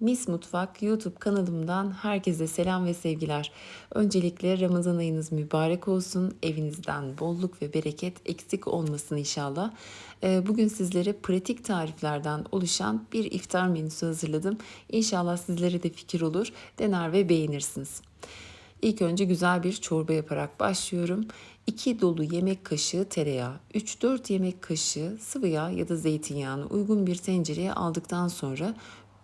Mis Mutfak YouTube kanalımdan herkese selam ve sevgiler. Öncelikle Ramazan ayınız mübarek olsun. Evinizden bolluk ve bereket eksik olmasın inşallah. Ee, Bugün sizlere pratik tariflerden oluşan bir iftar menüsü hazırladım. İnşallah sizlere de fikir olur, dener ve beğenirsiniz. İlk önce güzel bir çorba yaparak başlıyorum. 2 dolu yemek kaşığı tereyağı, 3-4 yemek kaşığı sıvı yağ ya da zeytinyağını uygun bir tencereye aldıktan sonra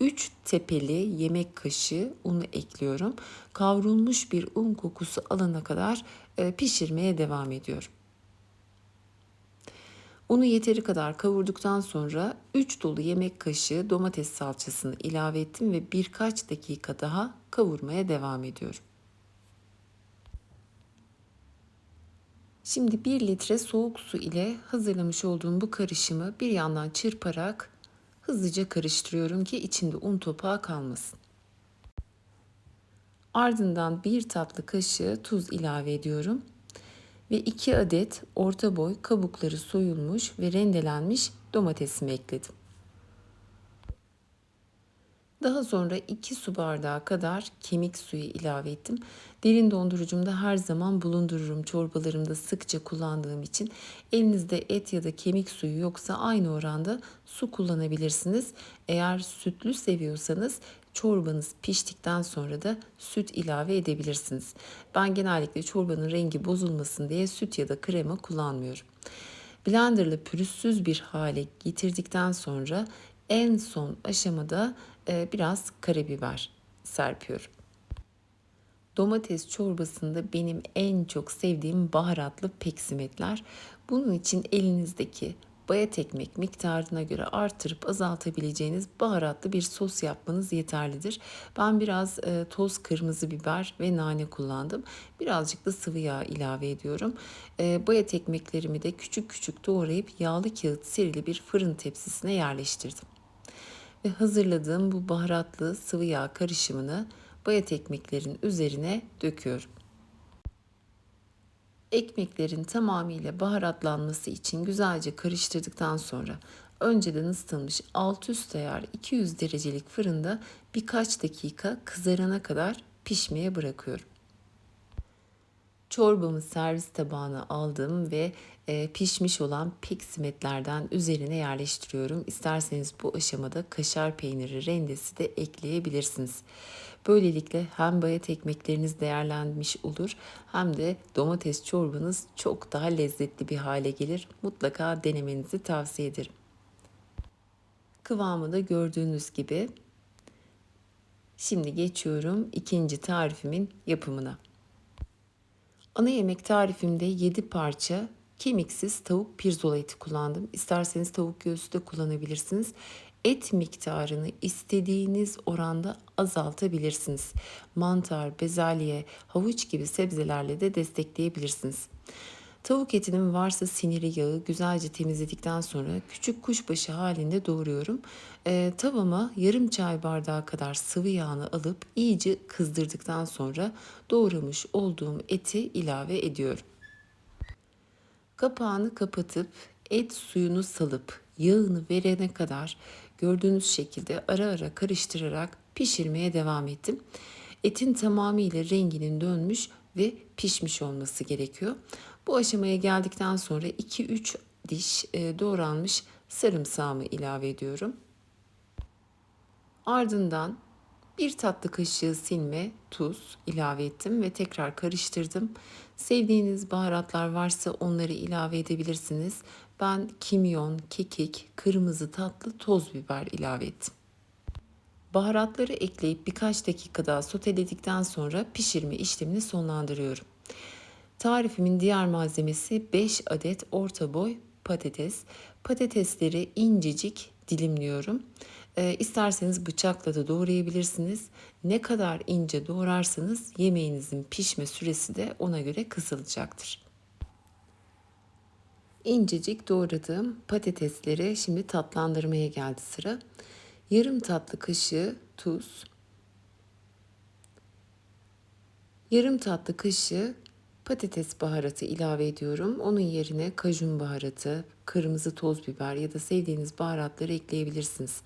3 tepeli yemek kaşığı unu ekliyorum. Kavrulmuş bir un kokusu alana kadar e, pişirmeye devam ediyorum. Unu yeteri kadar kavurduktan sonra 3 dolu yemek kaşığı domates salçasını ilave ettim ve birkaç dakika daha kavurmaya devam ediyorum. Şimdi 1 litre soğuk su ile hazırlamış olduğum bu karışımı bir yandan çırparak hızlıca karıştırıyorum ki içinde un topağı kalmasın. Ardından bir tatlı kaşığı tuz ilave ediyorum ve 2 adet orta boy kabukları soyulmuş ve rendelenmiş domatesimi ekledim. Daha sonra 2 su bardağı kadar kemik suyu ilave ettim. Derin dondurucumda her zaman bulundururum. Çorbalarımda sıkça kullandığım için elinizde et ya da kemik suyu yoksa aynı oranda su kullanabilirsiniz. Eğer sütlü seviyorsanız çorbanız piştikten sonra da süt ilave edebilirsiniz. Ben genellikle çorbanın rengi bozulmasın diye süt ya da krema kullanmıyorum. Blenderla pürüzsüz bir hale getirdikten sonra en son aşamada biraz karabiber serpiyorum. Domates çorbasında benim en çok sevdiğim baharatlı peksimetler. Bunun için elinizdeki bayat ekmek miktarına göre artırıp azaltabileceğiniz baharatlı bir sos yapmanız yeterlidir. Ben biraz e, toz kırmızı biber ve nane kullandım. Birazcık da sıvı yağ ilave ediyorum. E, bayat ekmeklerimi de küçük küçük doğrayıp yağlı kağıt serili bir fırın tepsisine yerleştirdim ve hazırladığım bu baharatlı sıvı yağ karışımını bayat ekmeklerin üzerine döküyorum. Ekmeklerin tamamıyla baharatlanması için güzelce karıştırdıktan sonra önceden ısıtılmış alt üst ayar 200 derecelik fırında birkaç dakika kızarana kadar pişmeye bırakıyorum. Çorbamı servis tabağına aldım ve e, pişmiş olan peksimetlerden üzerine yerleştiriyorum. İsterseniz bu aşamada kaşar peyniri rendesi de ekleyebilirsiniz. Böylelikle hem bayat ekmekleriniz değerlenmiş olur hem de domates çorbanız çok daha lezzetli bir hale gelir. Mutlaka denemenizi tavsiye ederim. Kıvamı da gördüğünüz gibi. Şimdi geçiyorum ikinci tarifimin yapımına. Ana yemek tarifimde 7 parça kemiksiz tavuk pirzola eti kullandım. İsterseniz tavuk göğsü de kullanabilirsiniz. Et miktarını istediğiniz oranda azaltabilirsiniz. Mantar, bezelye, havuç gibi sebzelerle de destekleyebilirsiniz. Tavuk etinin varsa siniri yağı güzelce temizledikten sonra küçük kuşbaşı halinde doğruyorum. E, tavama yarım çay bardağı kadar sıvı yağını alıp iyice kızdırdıktan sonra doğramış olduğum eti ilave ediyorum. Kapağını kapatıp et suyunu salıp yağını verene kadar gördüğünüz şekilde ara ara karıştırarak pişirmeye devam ettim. Etin tamamıyla renginin dönmüş ve pişmiş olması gerekiyor. Bu aşamaya geldikten sonra 2-3 diş e, doğranmış sarımsağımı ilave ediyorum. Ardından bir tatlı kaşığı silme tuz ilave ettim ve tekrar karıştırdım. Sevdiğiniz baharatlar varsa onları ilave edebilirsiniz. Ben kimyon, kekik, kırmızı tatlı toz biber ilave ettim. Baharatları ekleyip birkaç dakika daha soteledikten sonra pişirme işlemini sonlandırıyorum. Tarifimin diğer malzemesi 5 adet orta boy patates. Patatesleri incecik dilimliyorum. E, isterseniz bıçakla da doğrayabilirsiniz. Ne kadar ince doğrarsanız yemeğinizin pişme süresi de ona göre kısılacaktır. İncecik doğradığım patatesleri şimdi tatlandırmaya geldi sıra. Yarım tatlı kaşığı tuz, yarım tatlı kaşığı patates baharatı ilave ediyorum. Onun yerine kajun baharatı, kırmızı toz biber ya da sevdiğiniz baharatları ekleyebilirsiniz.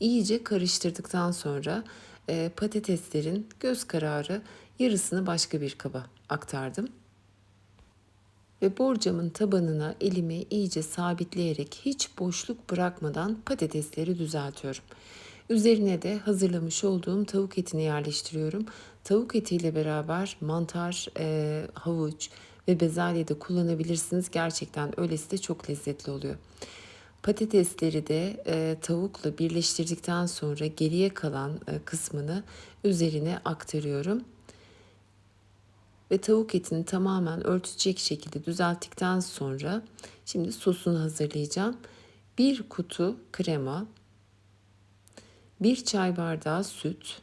İyice karıştırdıktan sonra e, patateslerin göz kararı yarısını başka bir kaba aktardım. Ve borcamın tabanına elimi iyice sabitleyerek hiç boşluk bırakmadan patatesleri düzeltiyorum. Üzerine de hazırlamış olduğum tavuk etini yerleştiriyorum. Tavuk etiyle beraber mantar, e, havuç ve bezelye de kullanabilirsiniz. Gerçekten öylesi de çok lezzetli oluyor. Patatesleri de e, tavukla birleştirdikten sonra geriye kalan e, kısmını üzerine aktarıyorum. Ve tavuk etini tamamen örtecek şekilde düzelttikten sonra şimdi sosunu hazırlayacağım. Bir kutu krema, bir çay bardağı süt,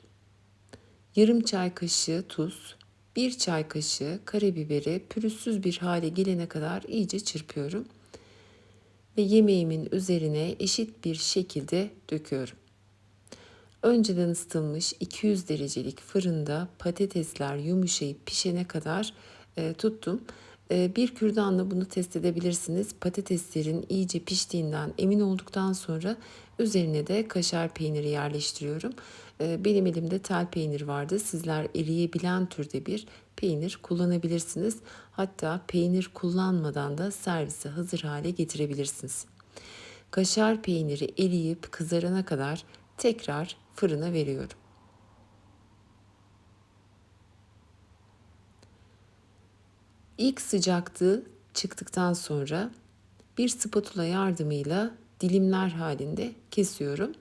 yarım çay kaşığı tuz, bir çay kaşığı karabiberi pürüzsüz bir hale gelene kadar iyice çırpıyorum ve yemeğimin üzerine eşit bir şekilde döküyorum. Önceden ısıtılmış 200 derecelik fırında patatesler yumuşayıp pişene kadar e, tuttum. E, bir kürdanla bunu test edebilirsiniz. Patateslerin iyice piştiğinden emin olduktan sonra üzerine de kaşar peyniri yerleştiriyorum. E, benim elimde tel peynir vardı. Sizler eriyebilen türde bir peynir kullanabilirsiniz. Hatta peynir kullanmadan da servise hazır hale getirebilirsiniz. Kaşar peyniri eriyip kızarana kadar tekrar fırına veriyorum. İlk sıcaklığı çıktıktan sonra bir spatula yardımıyla dilimler halinde kesiyorum.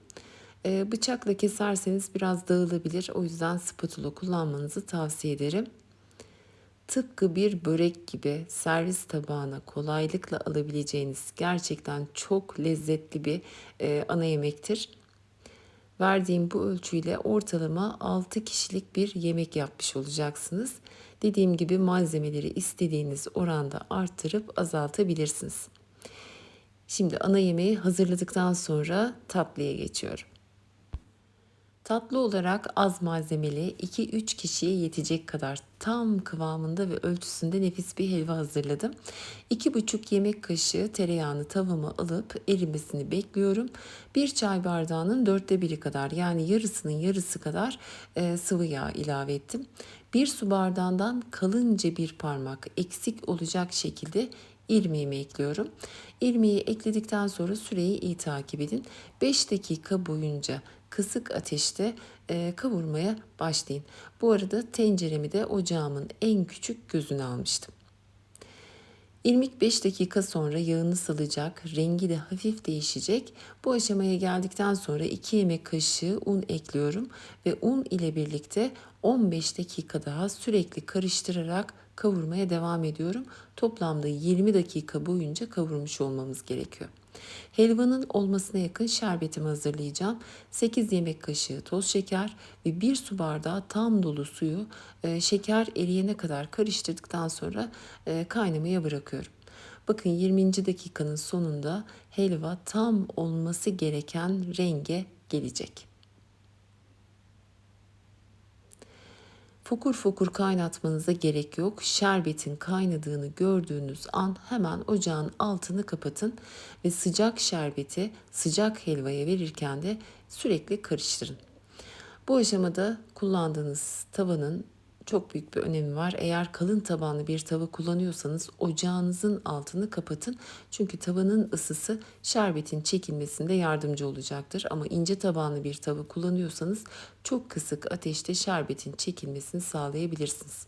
Ee, bıçakla keserseniz biraz dağılabilir. O yüzden spatula kullanmanızı tavsiye ederim. Tıpkı bir börek gibi servis tabağına kolaylıkla alabileceğiniz gerçekten çok lezzetli bir e, ana yemektir. Verdiğim bu ölçüyle ortalama 6 kişilik bir yemek yapmış olacaksınız. Dediğim gibi malzemeleri istediğiniz oranda artırıp azaltabilirsiniz. Şimdi ana yemeği hazırladıktan sonra tatlıya geçiyorum. Tatlı olarak az malzemeli 2-3 kişiye yetecek kadar tam kıvamında ve ölçüsünde nefis bir helva hazırladım. 2,5 yemek kaşığı tereyağını tavama alıp erimesini bekliyorum. Bir çay bardağının dörtte biri kadar yani yarısının yarısı kadar e, sıvı yağ ilave ettim. Bir su bardağından kalınca bir parmak eksik olacak şekilde irmiğimi ekliyorum. İrmiği ekledikten sonra süreyi iyi takip edin. 5 dakika boyunca kısık ateşte e, kavurmaya başlayın. Bu arada tenceremi de ocağımın en küçük gözüne almıştım. İrmik 5 dakika sonra yağını salacak, rengi de hafif değişecek. Bu aşamaya geldikten sonra 2 yemek kaşığı un ekliyorum ve un ile birlikte 15 dakika daha sürekli karıştırarak kavurmaya devam ediyorum. Toplamda 20 dakika boyunca kavurmuş olmamız gerekiyor. Helvanın olmasına yakın şerbetimi hazırlayacağım. 8 yemek kaşığı toz şeker ve 1 su bardağı tam dolu suyu e, şeker eriyene kadar karıştırdıktan sonra e, kaynamaya bırakıyorum. Bakın 20. dakikanın sonunda helva tam olması gereken renge gelecek. Fokur fokur kaynatmanıza gerek yok. Şerbetin kaynadığını gördüğünüz an hemen ocağın altını kapatın ve sıcak şerbeti sıcak helvaya verirken de sürekli karıştırın. Bu aşamada kullandığınız tavanın çok büyük bir önemi var. Eğer kalın tabanlı bir tava kullanıyorsanız ocağınızın altını kapatın. Çünkü tavanın ısısı şerbetin çekilmesinde yardımcı olacaktır. Ama ince tabanlı bir tava kullanıyorsanız çok kısık ateşte şerbetin çekilmesini sağlayabilirsiniz.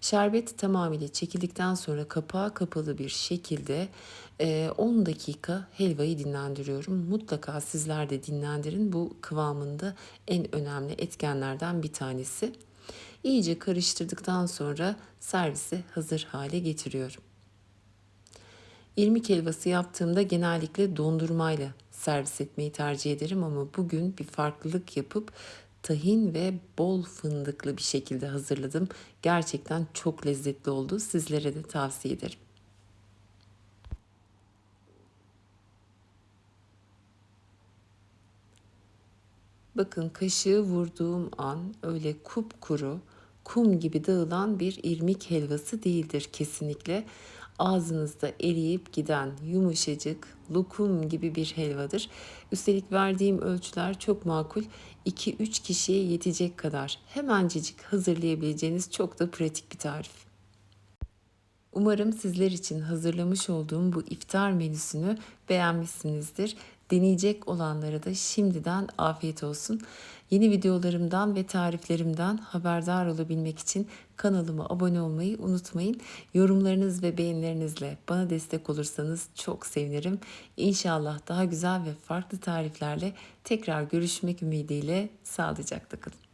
Şerbet tamamıyla çekildikten sonra kapağı kapalı bir şekilde 10 dakika helvayı dinlendiriyorum. Mutlaka sizler de dinlendirin. Bu kıvamında en önemli etkenlerden bir tanesi. İyice karıştırdıktan sonra servise hazır hale getiriyorum. İrmik helvası yaptığımda genellikle dondurmayla servis etmeyi tercih ederim ama bugün bir farklılık yapıp tahin ve bol fındıklı bir şekilde hazırladım. Gerçekten çok lezzetli oldu. Sizlere de tavsiye ederim. Bakın kaşığı vurduğum an öyle kupkuru, kum gibi dağılan bir irmik helvası değildir kesinlikle. ağzınızda eriyip giden yumuşacık, lokum gibi bir helvadır. Üstelik verdiğim ölçüler çok makul. 2-3 kişiye yetecek kadar hemencecik hazırlayabileceğiniz çok da pratik bir tarif. Umarım sizler için hazırlamış olduğum bu iftar menüsünü beğenmişsinizdir. Deneyecek olanlara da şimdiden afiyet olsun. Yeni videolarımdan ve tariflerimden haberdar olabilmek için kanalıma abone olmayı unutmayın. Yorumlarınız ve beğenilerinizle bana destek olursanız çok sevinirim. İnşallah daha güzel ve farklı tariflerle tekrar görüşmek ümidiyle sağlıcakla kalın.